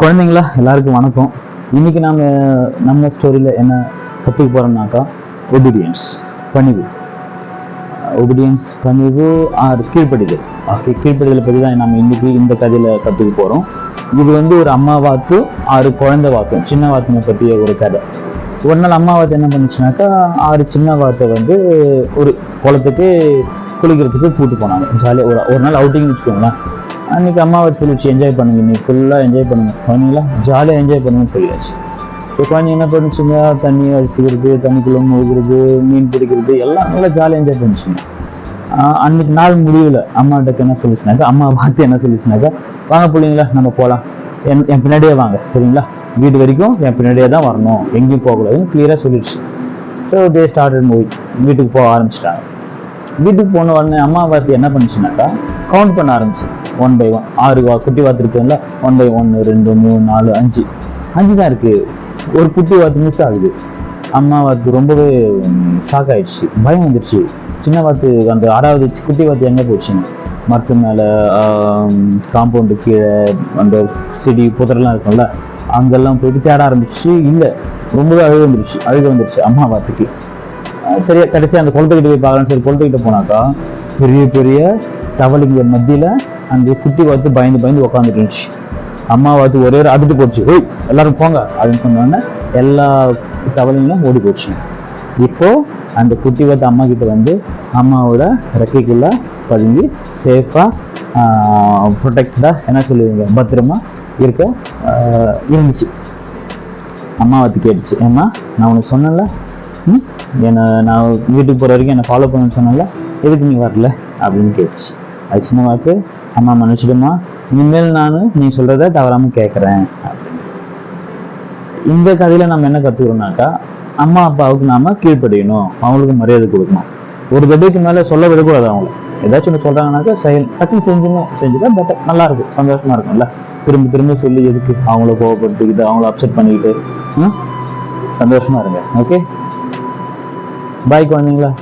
குழந்தைங்களா எல்லாருக்கும் வணக்கம். இன்னைக்கு நாம நம்ம ஸ்டோரியில என்ன கற்றுக்க போறோம்னாக்கா ஒபீடியன்ஸ் பணிவு. ஒபீடியன்ஸ் பணிவு ஆர் கீழ்ப்படிதல். ஓகே கீழ்ப்படிதலை பற்றி தான் நம்ம இன்னைக்கு இந்த கதையில கற்றுக்க போறோம். இது வந்து ஒரு அம்மா வாத்து ஆறு குழந்தை வாத்தும் சின்ன வாத்துங்க பற்றிய ஒரு கதை. ஒரு நாள் அம்மா வாத்து என்ன பண்ணுச்சுனாக்கா ஆறு சின்ன வாத்தை வந்து ஒரு குளத்துக்கு குளிக்கிறதுக்கு கூட்டு போனாங்க. ஜாலியாக ஒரு ஒரு நாள் அவுட்டிங்னு வச்சுக்கோங்களேன். அன்னைக்கு அம்மாவை சொல்லிச்சு என்ஜாய் பண்ணுங்க நீ ஃபுல்லாக என்ஜாய் பண்ணுங்க. குழந்தைங்களா ஜாலியாக என்ஜாய் பண்ணுங்கன்னு சொல்லியாச்சு. இப்போ குழந்தைங்க என்ன பண்ணுச்சுங்க தண்ணி அரிசிக்கிறது தண்ணிக்குள்ளே முழுகிறது மீன் பிடிக்கிறது எல்லாம் நல்லா ஜாலியாக என்ஜாய் பண்ணிச்சுங்க. அன்னைக்கு நாள் முடியல. அம்மாட்ட என்ன சொல்லிச்சுனாக்கா அம்மா பார்த்து என்ன சொல்லிச்சுனாக்கா வாங்க பிள்ளைங்களா நம்ம போகலாம் என் என் பின்னாடியே வாங்க சரிங்களா? வீடு வரைக்கும் என் பின்னாடியே தான் வரணும். எங்கேயும் போகக்கூடாதுன்னு கிளியராக சொல்லிடுச்சு. ஸோ தே ஸ்டார்டட் மூவி வீட்டுக்கு போக ஆரம்பிச்சிட்டாங்க. வீட்டுக்கு போன உடனே அம்மா பார்த்து என்ன பண்ணிச்சுனாக்கா கவுண்ட் பண்ண ஆரம்பிச்சு ஒன் பை ஒன் ஆறு வா குட்டி வாத்து இருக்குல்ல ஒன் பை ஒன்று ரெண்டு மூணு நாலு அஞ்சு. அஞ்சு தான் இருக்கு. ஒரு குட்டி வாத்து மிஸ் ஆகுது. அம்மாவாத்து ரொம்பவே ஷாக் ஆயிடுச்சு. பயம் வந்துடுச்சு சின்ன வாத்து அந்த ஆறாவது குட்டி வாத்து எங்கே போச்சுன்னு மரத்து மேலே காம்பவுண்டு கீழே அந்த செடி புதரெல்லாம் இருக்கும்ல அங்கெல்லாம் போயிட்டு தேட ஆரம்பிச்சு இல்லை ரொம்பவே அழுகு வந்துருச்சு. அழுகு வந்துருச்சு அம்மா வாத்துக்கு சரியா கடைசியாக அந்த குழந்தைகிட்ட போய் பார்க்கலாம் சரி குழந்தைகிட்ட போனாக்கா பெரிய பெரிய தவளைங்க மத்தியில் அந்த குட்டி வாத்து பயந்து பயந்து உட்காந்துட்டு இருந்துச்சு. அம்மா வாத்து ஒரே ஒரு அதிட்டு போச்சு. ஓய் எல்லாரும் போங்க. அப்படின்னு சொன்னோன்னே எல்லா கவலையும் ஓடி போச்சு. இப்போ அந்த குட்டி வாத்து அம்மா கிட்ட வந்து அம்மாவோட ரெக்கைக்குள்ள பதுங்கி சேஃபா ப்ரொடெக்டடா என்ன சொல்லுவீங்க பத்திரமா இருக்க இருந்துச்சு. அம்மா வந்து கேட்டுச்சு ஏம்மா நான் உனக்கு சொன்னல என்னை நான் வீட்டுக்கு போகிற வரைக்கும் என்னை ஃபாலோ பண்ண சொன்னல எதுக்கு நீ வரல? அப்படின்னு கேட்டுச்சு. அது சின்ன வாக்கு அம்மா மன்னிச்சிடுமா இனிமேல் நான் நீ சொல்கிறத தவறாமல் கேட்குறேன் இந்த கதையில நம்ம என்ன கத்துக்கிறோம்னாக்கா அம்மா அப்பாவுக்கு நாம கீழ்ப்படியணும். அவங்களுக்கு மரியாதை கொடுக்கணும். ஒரு தடைக்கு மேல சொல்ல விடக்கூடாது அவங்கள. ஏதாச்சும் ஒன்று சொல்கிறாங்கனாக்கா செயல் டக்குன்னு செஞ்சுங்க செஞ்சுட்டா பெட்டர் நல்லா இருக்கும். சந்தோஷமா இருக்கும்ல. திரும்ப திரும்ப சொல்லி எதுக்கு அவங்கள கோவப்படுத்திக்கிட்டு அவங்கள அப்செட் பண்ணிக்கிட்டு சந்தோஷமா இருங்க. ஓகே பாய் குழந்தைங்களா.